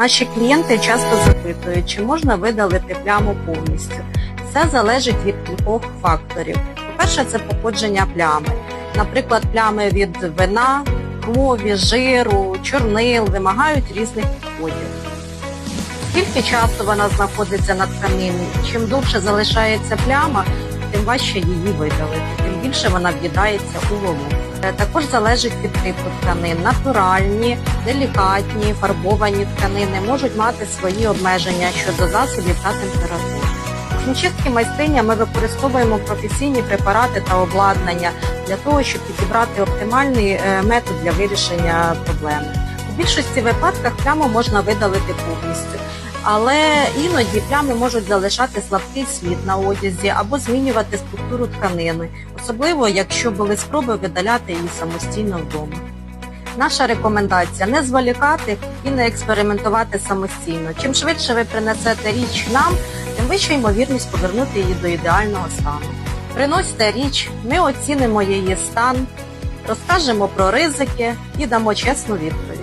Наші клієнти часто запитують, чи можна видалити пляму повністю. Це залежить від кількох факторів. По-перше, це походження плями. Наприклад, плями від вина, крові, жиру, чорнил вимагають різних підходів. Скільки часу вона знаходиться на тканині? Чим довше залишається пляма, тим важче її видалити, тим більше вона в'їдається у вологу. Також залежить від типу тканин. Натуральні, делікатні, фарбовані тканини можуть мати свої обмеження щодо засобів та температур. В хімчистки майстриня ми використовуємо професійні препарати та обладнання для того, щоб підібрати оптимальний е, метод для вирішення проблеми. У більшості випадках пляму можна видалити повністю. Але іноді плями можуть залишати слабкий слід на одязі або змінювати структуру тканини, особливо якщо були спроби видаляти її самостійно вдома. Наша рекомендація не зволікати і не експериментувати самостійно. Чим швидше ви принесете річ нам, тим вища ймовірність повернути її до ідеального стану. Приносьте річ, ми оцінимо її стан, розкажемо про ризики і дамо чесну відповідь.